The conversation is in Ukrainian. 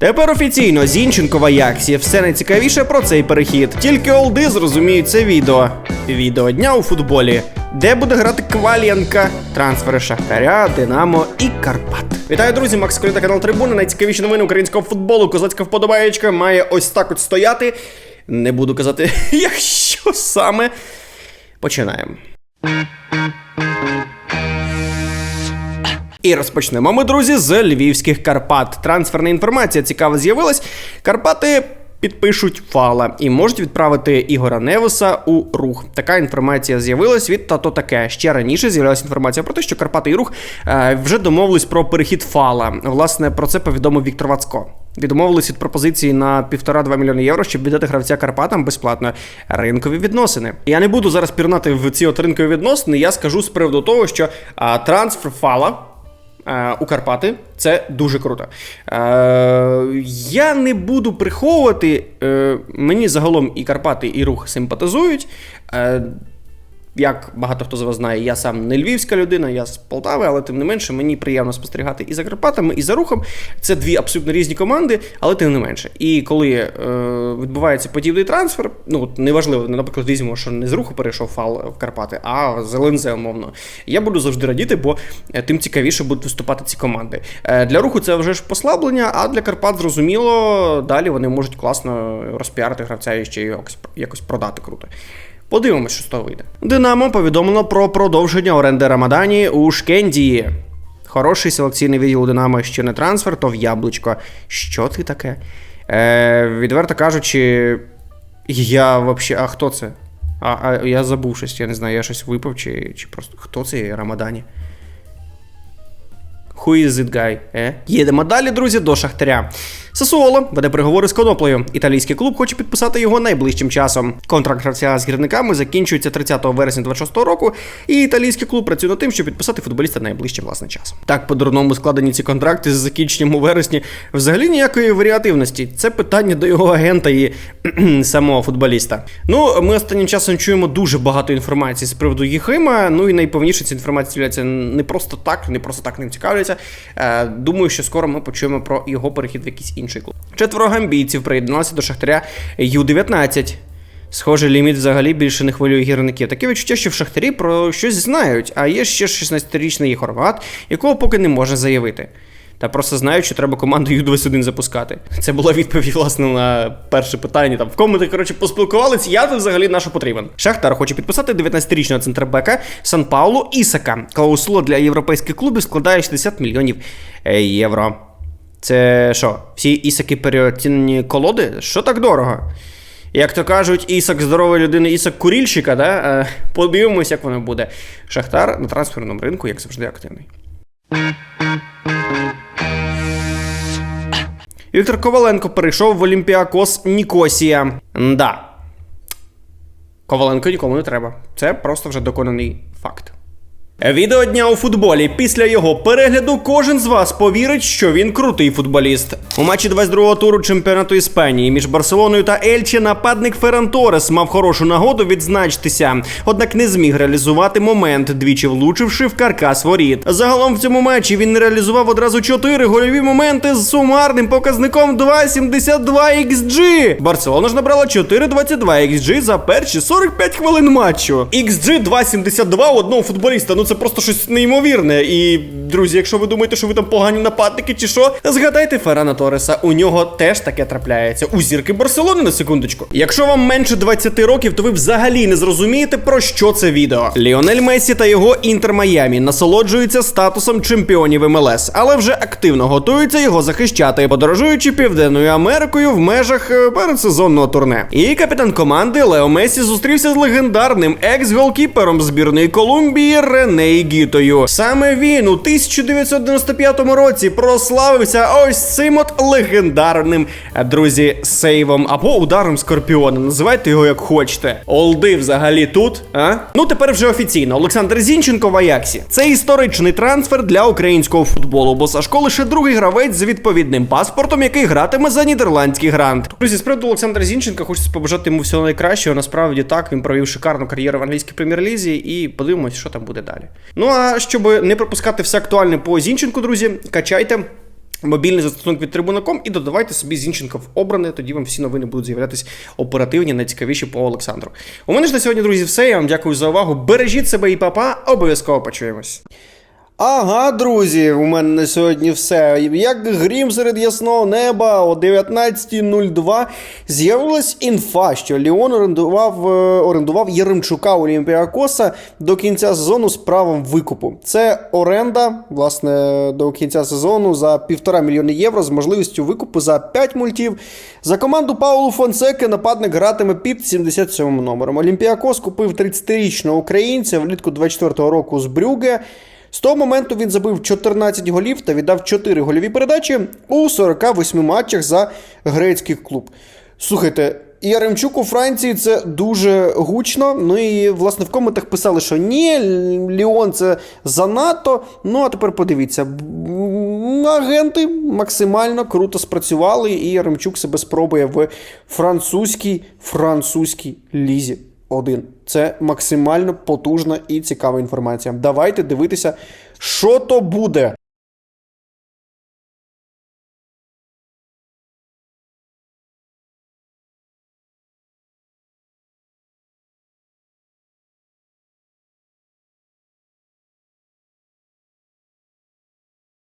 Тепер офіційно Зінченко в Аяксі. Все найцікавіше про цей перехід. Тільки олди зрозуміють це відео. Відео дня у футболі. Де буде грати Квалєнка, трансфери Шахтаря, Динамо і Карпат. Вітаю, друзі! Макс Коліта, канал Трибуна. Найцікавіші новини українського футболу. Козацька вподобаєчка має ось так от стояти. Не буду казати, якщо саме. Починаємо. І розпочнемо ми, друзі, з львівських Карпат. Трансферна інформація цікава з'явилась. Карпати підпишуть фала і можуть відправити Ігора Невеса у рух. Така інформація з'явилась від тато таке. Ще раніше з'явилася інформація про те, що Карпати і рух е, вже домовились про перехід фала. Власне, про це повідомив Віктор Вацко. Відмовились від пропозиції на 1,5-2 мільйони євро, щоб віддати гравця Карпатам безплатно. Ринкові відносини. Я не буду зараз пірнати в ці от ринкові відносини. Я скажу з приводу того, що трансфер фала. Е, У Карпати це дуже круто. Е, я не буду приховувати. Е, мені загалом і Карпати, і рух симпатизують. Як багато хто з вас знає, я сам не львівська людина, я з Полтави, але тим не менше мені приємно спостерігати і за Карпатами, і за рухом. Це дві абсолютно різні команди, але тим не менше. І коли е, відбувається подібний трансфер, ну неважливо, наприклад, візьмемо, що не з руху перейшов фал в Карпати, а з ЛНЗ, умовно. Я буду завжди радіти, бо е, тим цікавіше будуть виступати ці команди. Е, для руху це вже ж послаблення, а для Карпат зрозуміло, далі вони можуть класно розпіарити гравця і ще якось, якось продати круто. Подивимось, що з того вийде. Динамо повідомило про продовження оренди Рамадані у Шкендії. Хороший селекційний відділ у Динамо ще не трансфер, то в яблучко. Що ти таке? Е, відверто кажучи, я взагалі. А хто це? А, а я забув щось, я не знаю, я щось випав, чи, чи просто. Хто це Рамадані? Who is it guy? Е? Їдемо далі, друзі, до Шахтаря. Сасуоло веде переговори з Коноплею. Італійський клуб хоче підписати його найближчим часом. Контракт гравця з гірниками закінчується 30 вересня 26 року, і італійський клуб працює над тим, щоб підписати футболіста найближчим власне часом. Так, по-дурному складені ці контракти з закінченням у вересні взагалі ніякої варіативності. Це питання до його агента і самого футболіста. Ну, ми останнім часом чуємо дуже багато інформації з приводу Єхима. Ну і найповніше ця інформація з'являється не просто так, не просто так ним цікавляться. Е, думаю, що скоро ми почуємо про його перехід в якийсь інший клуб. Четверо гамбійців приєдналися до Шахтаря Ю-19. Схоже, ліміт взагалі більше не хвилює гірників. Таке відчуття, що в Шахтарі про щось знають, а є ще 16-річний хорват, якого поки не можна заявити. Та просто знають, що треба команду Ю-21 запускати. Це була відповідь, власне, на перше питання. Там в коменти, коротше, поспілкувались, я взагалі на що потрібен. Шахтар хоче підписати 19-річного центрбека Сан Паулу Ісака. Клаусула для європейських клубів складає 60 мільйонів е, євро. Це що, всі ісаки переоцінені колоди? Що так дорого? Як то кажуть, ісак здорової людини, ісак курільщика, да? Е, подивимось, як воно буде. Шахтар на трансферному ринку, як завжди, активний. Віктор Коваленко перейшов в Олімпіакос Нікосія. Да. Коваленко нікому не треба. Це просто вже доконаний факт. Відео дня у футболі. Після його перегляду кожен з вас повірить, що він крутий футболіст. У матчі 22-го туру чемпіонату Іспанії між Барселоною та Ельче нападник Ферран Торес мав хорошу нагоду відзначитися, однак не зміг реалізувати момент, двічі влучивши в каркас воріт. Загалом в цьому матчі він реалізував одразу 4 гольові моменти з сумарним показником 2,72 XG. Барселона ж набрала 4,22 XG за перші 45 хвилин матчу. XG 2,72 у одного футболіста. Ну це просто щось неймовірне. І друзі, якщо ви думаєте, що ви там погані нападники чи що, згадайте Феррана Тореса. У нього теж таке трапляється. У зірки Барселони на секундочку. Якщо вам менше 20 років, то ви взагалі не зрозумієте про що це відео. Ліонель Мессі та його Інтер Майамі насолоджуються статусом чемпіонів МЛС, але вже активно готуються його захищати, подорожуючи Південною Америкою в межах е, передсезонного турне. І капітан команди Лео Месі зустрівся з легендарним екс-голкіпером збірної Колумбії Рене Гітою. Саме він у 1995 році прославився ось цим от легендарним е, друзі сейвом або ударом скорпіона. Називайте його як хочете. Олди взагалі тут, а? Ну тепер вже офіційно. Олександр Зінченко в Аяксі. Це історичний трансфер для українського футболу, бо Сашко лише другий гравець з відповідним паспортом, який гратиме за нідерландський грант. Друзі, з Олександра Зінченка хочеться побажати йому всього найкращого. Насправді так він провів шикарну кар'єру в англійській прем'єр-лізі, і подивимось, що там буде далі. Ну а щоб не пропускати все актуальне по Зінченку, друзі, качайте. Мобільний застосунок від Трибунаком і додавайте собі Зінченка в обране, тоді вам всі новини будуть з'являтися оперативні, найцікавіші по Олександру. У мене ж на сьогодні, друзі, все. Я вам дякую за увагу. Бережіть себе і папа, обов'язково почуємось. Ага, друзі, у мене на сьогодні все. Як грім серед ясного неба о 19.02 з'явилась інфа, що Ліон орендував, е, орендував Єремчука Олімпіакоса до кінця сезону з правом викупу. Це оренда, власне, до кінця сезону за півтора мільйони євро з можливістю викупу за 5 мультів. За команду Паулу Фонсеки нападник гратиме під 77 номером. Олімпіакос купив 30-річного українця влітку 24-го року з Брюге. З того моменту він забив 14 голів та віддав 4 гольові передачі у 48 матчах за грецький клуб. Слухайте, Яремчук у Франції це дуже гучно. Ну і власне в коментах писали, що ні, Ліон це занадто. Ну а тепер подивіться, агенти максимально круто спрацювали, і Яремчук себе спробує в французькій французькій лізі. Один. Це максимально потужна і цікава інформація. Давайте дивитися, що то буде.